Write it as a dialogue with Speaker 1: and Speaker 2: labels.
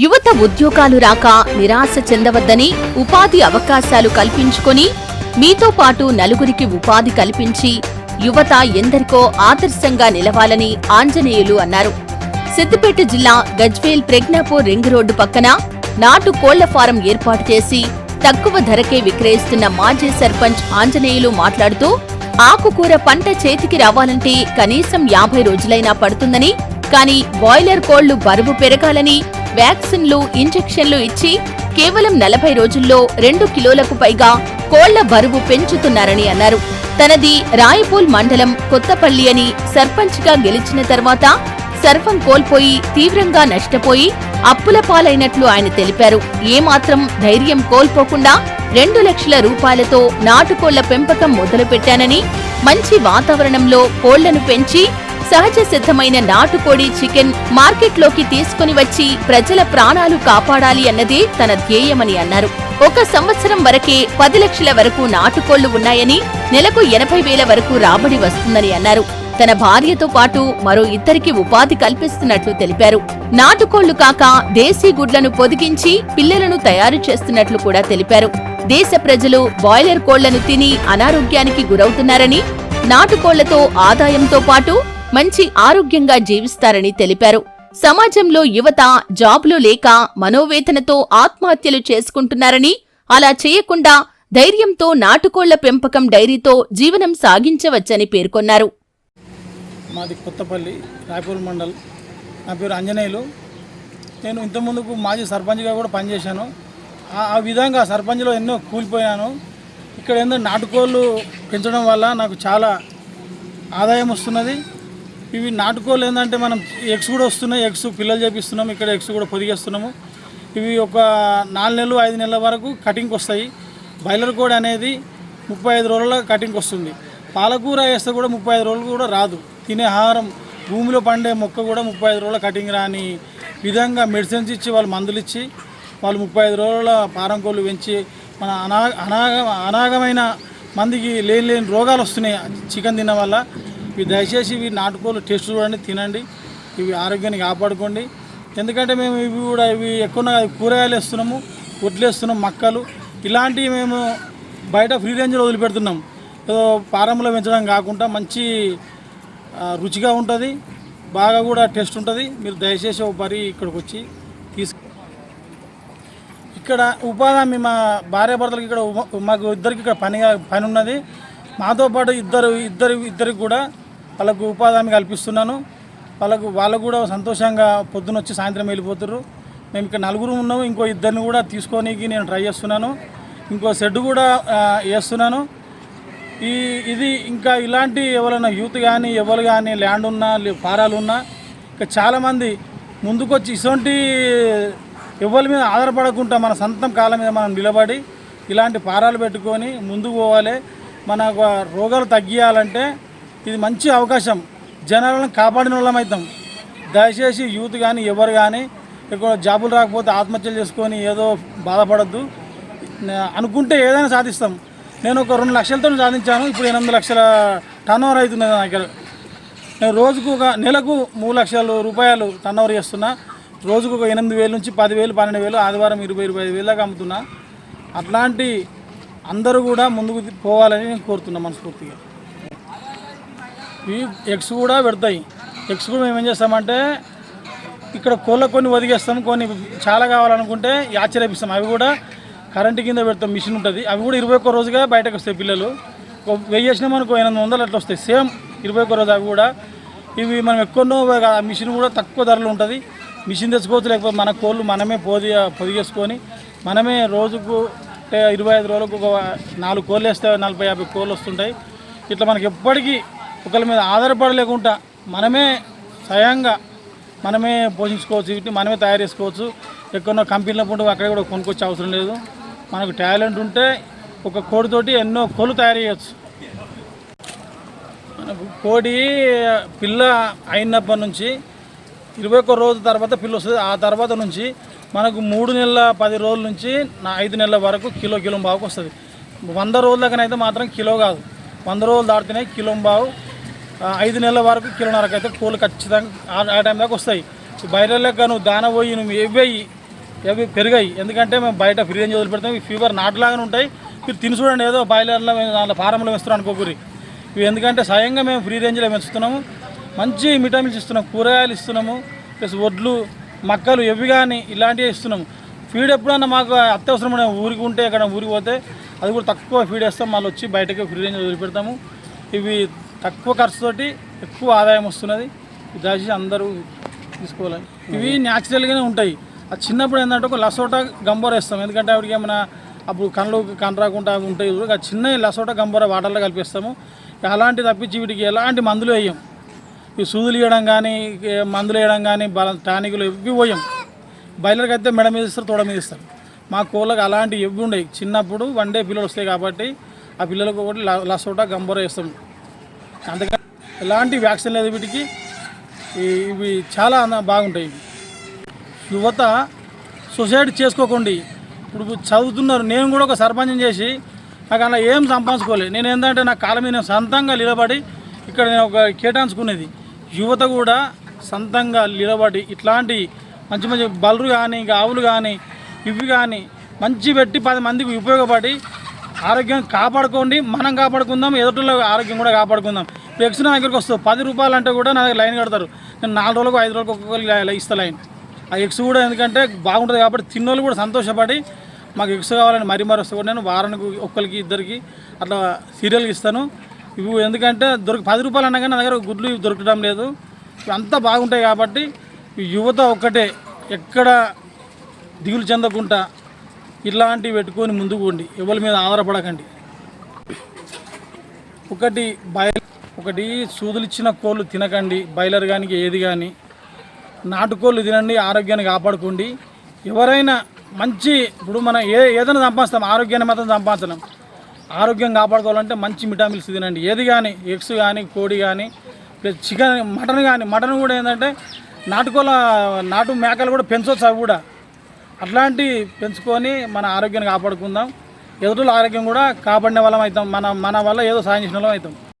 Speaker 1: యువత ఉద్యోగాలు రాక నిరాశ చెందవద్దని ఉపాధి అవకాశాలు కల్పించుకొని మీతో పాటు నలుగురికి ఉపాధి కల్పించి యువత ఎందరికో ఆదర్శంగా నిలవాలని ఆంజనేయులు అన్నారు. సిద్దిపేట జిల్లా గజ్వేల్ ప్రజ్ఞాపూర్ రింగ్ రోడ్డు పక్కన నాటు కోళ్ళ ఫారం ఏర్పాటు చేసి తక్కువ ధరకే విక్రయిస్తున్న మాజీ సర్పంచ్ ఆంజనేయులు మాట్లాడుతూ ఆకుకూర పంట చేతికి రావాలంటే కనీసం యాభై రోజులైనా పడుతుందని కానీ బాయిలర్ కోళ్ళు బరువు పెరగాలని వ్యాక్సిన్లు ఇంజెక్షన్లు ఇచ్చి కేవలం నలభై రోజుల్లో రెండు కిలోలకు పైగా కోళ్ళ బరువు పెంచుతున్నారని అన్నారు. తనది రాయపూల్ మండలం కొత్తపల్లి అని సర్పంచ్గా గెలిచిన తర్వాత సర్వం కోల్పోయి తీవ్రంగా నష్టపోయి అప్పుల పాలైనట్లు ఆయన తెలిపారు. ఏమాత్రం ధైర్యం కోల్పోకుండా రెండు లక్షల రూపాయలతో నాటుకోళ్ళ పెంపకం మొదలుపెట్టానని మంచి వాతావరణంలో కోళ్ళను పెంచి సహజ సిద్ధమైన నాటుకోడి చికెన్ మార్కెట్లోకి తీసుకుని వచ్చి ప్రజల ప్రాణాలు కాపాడాలి అన్నదే తన ధ్యేయమని అన్నారు. ఒక సంవత్సరం వరకే పది లక్షల వరకు నాటుకోళ్ళు ఉన్నాయని నెలకు ఎనభై వేల వరకు రాబడి వస్తుందని అన్నారు. తన భార్యతో పాటు మరో ఇద్దరికి ఉపాధి కల్పిస్తున్నట్లు తెలిపారు. నాటుకోళ్ళు కాక దేశీ గుడ్లను పొదిగించి పిల్లలను తయారు చేస్తున్నట్లు కూడా తెలిపారు. దేశ ప్రజలు బాయిలర్ కోళ్ళను తిని అనారోగ్యానికి గురవుతున్నారని నాటుకోళ్ళతో ఆదాయంతో పాటు మంచి ఆరోగ్యంగా జీవిస్తారని తెలిపారు. సమాజంలో యువత జాబ్లు లేక మనోవేదనతో ఆత్మహత్యలు చేసుకుంటున్నారని అలా చేయకుండా ధైర్యంతో నాటుకోళ్ళ పెంపకం డైరీతో జీవనం సాగించవచ్చని పేర్కొన్నారు.
Speaker 2: మాది కొత్తపల్లి రాయపూర్ మండల్. నా పేరు ఆంజనేయులు. నేను ఇంతకుముందుకు మాజీ సర్పంచ్గా కూడా పనిచేశాను. ఆ ఆ విధంగా సర్పంచ్లో ఎన్నో కూలిపోయాను. ఇక్కడ ఏంటంటే నాటుకోళ్ళు పెంచడం వల్ల నాకు చాలా ఆదాయం వస్తున్నది. ఇవి నాటుకోళ్ళు ఏంటంటే మనం ఎగ్స్ కూడా వస్తున్నాయి ఎగ్స్ పిల్లలు చేపిస్తున్నాము ఇక్కడ ఎగ్స్ కూడా పొదిగేస్తున్నాము. ఇవి ఒక నాలుగు నెలలు ఐదు నెలల వరకు కటింగ్కి వస్తాయి. బాయిలర్ కోడి అనేది ముప్పై ఐదు రోజుల కటింగ్కి వస్తుంది. పాలకూర వేస్తే కూడా ముప్పై ఐదు రోజులు కూడా రాదు. తినే ఆహారం భూమిలో పండే మొక్క కూడా ముప్పై ఐదు రోజుల కటింగ్ రాని విధంగా మెడిసిన్స్ ఇచ్చి వాళ్ళు మందులు ఇచ్చి వాళ్ళు ముప్పై ఐదు రోజుల పారం కోళ్ళు పెంచి మన అనా అనాగ అనాగమైన మందికి లేని లేని రోగాలు వస్తున్నాయి. చికెన్ తినడం వల్ల ఇవి దయచేసి ఇవి నాటుకోళ్ళు టేస్ట్ చూడండి తినండి. ఇవి ఆరోగ్యాన్ని కాపాడుకోండి. ఎందుకంటే మేము ఇవి కూడా ఇవి ఎక్కువ కూరగాయలు వేస్తున్నాము వడ్లు వేస్తున్నాం మక్కలు. ఇలాంటివి మేము బయట ఫ్రీ రేంజ్లో వదిలిపెడుతున్నాం. ఏదో పారంలో పెంచడం కాకుండా మంచి రుచిగా ఉంటుంది. బాగా కూడా టేస్ట్ ఉంటుంది. మీరు దయచేసి ఒక పరి ఇక్కడికి వచ్చి తీసుకు ఇక్కడ ఉపాధి మా భార్యాభర్తలకు ఇక్కడ మాకు ఇద్దరికి ఇక్కడ పని పని ఉన్నది మాతో పాటు ఇద్దరు ఇద్దరు ఇద్దరికి కూడా వాళ్ళకు ఉపాధి హామీ కల్పిస్తున్నాను. వాళ్ళకు వాళ్ళకు కూడా సంతోషంగా పొద్దున వచ్చి సాయంత్రం వెళ్ళిపోతున్నారు మేము ఇక్కడ నలుగురు ఉన్నాము. ఇంకో ఇద్దరిని కూడా తీసుకోనికి నేను ట్రై చేస్తున్నాను. ఇంకో షెడ్ కూడా వేస్తున్నాను. ఈ ఇది ఇంకా ఇలాంటి ఎవరైనా యూత్ కానీ ఎవరు కానీ ల్యాండ్ ఉన్నా లే- ఫారాలు ఉన్నా ఇంకా చాలామంది ముందుకొచ్చి ఇటువంటి ఎవరి మీద ఆధారపడకుండా మన సొంతం కాలం మీద మనం నిలబడి ఇలాంటి పారాలు పెట్టుకొని ముందుకు పోవాలి. మన రోగాలు తగ్గియాలంటే ఇది మంచి అవకాశం. జనాలను కాపాడిన వాళ్ళం దయచేసి యూత్ కానీ ఎవరు కానీ ఎక్కువ జాబులు రాకపోతే ఆత్మహత్యలు చేసుకొని ఏదో బాధపడద్దు. అనుకుంటే ఏదైనా సాధిస్తాం. నేను ఒక రెండు లక్షలతో సాధించాను. ఇప్పుడు ఎనిమిది లక్షల టర్న్ ఓవర్ అవుతుంది నా దగ్గర. నేను రోజుకు ఒక నెలకు మూడు లక్షల రూపాయలు టర్న్ ఓవర్ చేస్తున్నా. రోజుకు ఒక ఎనిమిది వేల నుంచి పదివేలు పన్నెండు వేలు ఆదివారం ఇరవై ఇరవై ఐదు వేలకు అమ్ముతున్నా. అట్లాంటి అందరూ కూడా ముందుకు పోవాలని నేను కోరుతున్నా మనస్ఫూర్తిగా. ఇవి ఎగ్స్ కూడా పెడతాయి. ఎగ్స్ కూడా మేము ఏం చేస్తామంటే ఇక్కడ కోళ్ళ కొన్ని వదిగేస్తాం కొన్ని చాలా కావాలనుకుంటే ఆశ్చర్యపిస్తాం. అవి కూడా కరెంటు కింద పెడతాం మిషన్ ఉంటుంది. అవి కూడా ఇరవై ఒక్క రోజుగా బయటకు వస్తాయి పిల్లలు. ఒక అనుకో ఎనిమిది వందలు అట్లా వస్తాయి. సేమ్ ఇరవై ఒక్క రోజు అవి కూడా. ఇవి మనం ఎక్కువనో మిషన్ కూడా తక్కువ ధరలు ఉంటుంది. మిషన్ తెచ్చుకోవచ్చు లేకపోతే మన కోళ్ళు మనమే పొది పొదిగేసుకొని మనమే రోజుకు ఇరవై ఐదు రోజులకు ఒక నాలుగు కోళ్ళు వేస్తే నలభై యాభై కోళ్ళు వస్తుంటాయి. ఇట్లా మనకి ఎప్పటికీ ఒకరి మీద ఆధారపడలేకుండా మనమే స్వయంగా మనమే పోషించుకోవచ్చు వీటిని మనమే తయారు చేసుకోవచ్చు. ఎక్కడో కంపెనీలో పండుగ అక్కడ కూడా కొనుక్కొచ్చే అవసరం లేదు. మనకు టాలెంట్ ఉంటే ఒక కోడితోటి ఎన్నో కోళ్ళు తయారు చేయొచ్చు. మనకు కోడి పిల్ల అయినప్పటి నుంచి ఇరవై ఒక్క రోజు తర్వాత పిల్ల వస్తుంది. ఆ తర్వాత నుంచి మనకు మూడు నెలల పది రోజుల నుంచి నా ఐదు నెలల వరకు కిలో కిలో బావుకు వస్తుంది. వంద రోజుల దాకానైతే మాత్రం కిలో కాదు. వంద రోజులు దాటితేనే కిలో బావు ఐదు నెలల వరకు కిలోన్నరకు అయితే కోళ్ళు ఖచ్చితంగా ఆ- టైం దాకా వస్తాయి. బయట లెక్క నువ్వు దాన పోయి నువ్వు ఎవ్వేయి అవి పెరిగాయి. ఎందుకంటే మేము బయట ఫ్రీ రేంజ్ వదిలిపెడతాం ఈ ఫీవర్ నాటులాగానే ఉంటాయి. మీరు తిని చూడండి ఏదో బాయిలర్లో మేము దాంట్లో ఫారంలో వేస్తున్నాం అనుకోకూరి ఇవి ఎందుకంటే స్వయంగా మేము ఫ్రీ రేంజ్లో పెంచుతున్నాము మంచి విటమిన్స్ ఇస్తున్నాం కూరగాయలు ఇస్తున్నాము ప్లస్ వడ్లు మక్కలు ఎవి కానీ ఇలాంటివి ఇస్తున్నాము. ఫీడ్ ఎప్పుడన్నా మాకు అత్యవసరమైన ఊరికి ఉంటే ఇక్కడ ఊరికి పోతే అది కూడా తక్కువ ఫీడ్ వేస్తాం. మళ్ళీ వచ్చి బయటకి ఫ్రీ రేంజ్ వదిలిపెడతాము. ఇవి తక్కువ ఖర్చుతోటి ఎక్కువ ఆదాయం వస్తున్నది. దయచేసి అందరూ తీసుకోవాలి. ఇవి న్యాచురల్గానే ఉంటాయి. అది చిన్నప్పుడు ఏంటంటే ఒక లసోటా గంబోర వేస్తాం. ఎందుకంటే ఆవిడకి ఏమైనా అప్పుడు కళ్ళు కనరాకుండా రాకుండా ఉంటాయి. ఆ చిన్న లసోటా గంబోర వాటర్లో కలిపిస్తాము. అలాంటి తప్పించి వీటికి ఎలాంటి మందులు వేయం. ఈ సూదులు వేయడం కానీ మందులు వేయడం కానీ బల టానికులు ఇవి పోయాం. బయలర్కి అయితే మెడ మీద ఇస్తారు తోడ మీద ఇస్తారు. మా కోళ్ళకి అలాంటివి ఇవి ఉండేవి. చిన్నప్పుడు వన్ డే పిల్లలు వస్తాయి కాబట్టి ఆ పిల్లలకు ఒకటి లసోటా గంబోర వేస్తాం. అంతగా ఎలాంటి వ్యాక్సిన్ లేదు వీటికి. ఇవి చాలా బాగుంటాయి యువత సొసైటీ చేసుకోకండి. ఇప్పుడు చదువుతున్నారు నేను కూడా ఒక సర్పంచం చేసి నాకు అలా ఏం సంపాదించుకోలేదు నేను ఏంటంటే నా కాలం మీద సొంతంగా నిలబడి ఇక్కడ నేను ఒక కేటాయించుకునేది. యువత కూడా సొంతంగా నిలబడి ఇట్లాంటి మంచి మంచి బలరు కానీ ఇంకా ఆవులు కానీ ఇవి కానీ మంచి పెట్టి పది మందికి ఉపయోగపడి ఆరోగ్యం కాపాడుకోండి మనం కాపాడుకుందాం ఎదుటిలో ఆరోగ్యం కూడా కాపాడుకుందాం. ఇప్పుడు ఎక్స్ నా దగ్గరికి వస్తుంది పది రూపాయలు అంటే కూడా నా దగ్గర లైన్ కడతారు. నేను నాలుగు రోజులకు ఐదు రోజులకు ఒక్కొక్కరు ఇస్తా లైన్. ఆ ఎగ్స్ కూడా ఎందుకంటే బాగుంటుంది కాబట్టి తిన్నోళ్ళు కూడా సంతోషపడి మాకు ఎగ్స్ కావాలని మరీ మరీ వస్తే కూడా నేను వారానికి ఒక్కరికి ఇద్దరికి అట్లా సీరియల్కి ఇస్తాను. ఇవి ఎందుకంటే దొరికి పది రూపాయలు అన్నా కానీ నా దగ్గర గుడ్లు ఇవి దొరకడం లేదు. ఇవి అంతా బాగుంటాయి కాబట్టి యువత ఒక్కటే ఎక్కడ దిగులు చెందకుండా ఇలాంటివి పెట్టుకొని ముందుకు పోండి ఎవరి మీద ఆధారపడకండి. ఒకటి బయలు ఒకటి సూదులిచ్చిన కోళ్ళు తినకండి బయలర్ కానీ ఏది కానీ నాటుకోళ్ళు తినండి ఆరోగ్యాన్ని కాపాడుకోండి. ఎవరైనా మంచి ఇప్పుడు మనం ఏ ఏదైనా సంపాదిస్తాం ఆరోగ్యాన్ని మాత్రం సంపాదించలేం. ఆరోగ్యం కాపాడుకోవాలంటే మంచి విటామిన్స్ తినండి. ఏది కానీ ఎగ్స్ కానీ కోడి కానీ ప్లస్ చికెన్ మటన్ కానీ మటన్ కూడా ఏంటంటే నాటుకోళ్ళ నాటు మేకలు కూడా పెంచవచ్చు అవి కూడా. అట్లాంటి పెంచుకొని మన ఆరోగ్యాన్ని కాపాడుకుందాం. ఎదుటి ఆరోగ్యం కూడా కాపాడిన వాళ్ళం అవుతాం. మన మన వల్ల ఏదో సాయం చేసిన వాళ్ళం అవుతాం.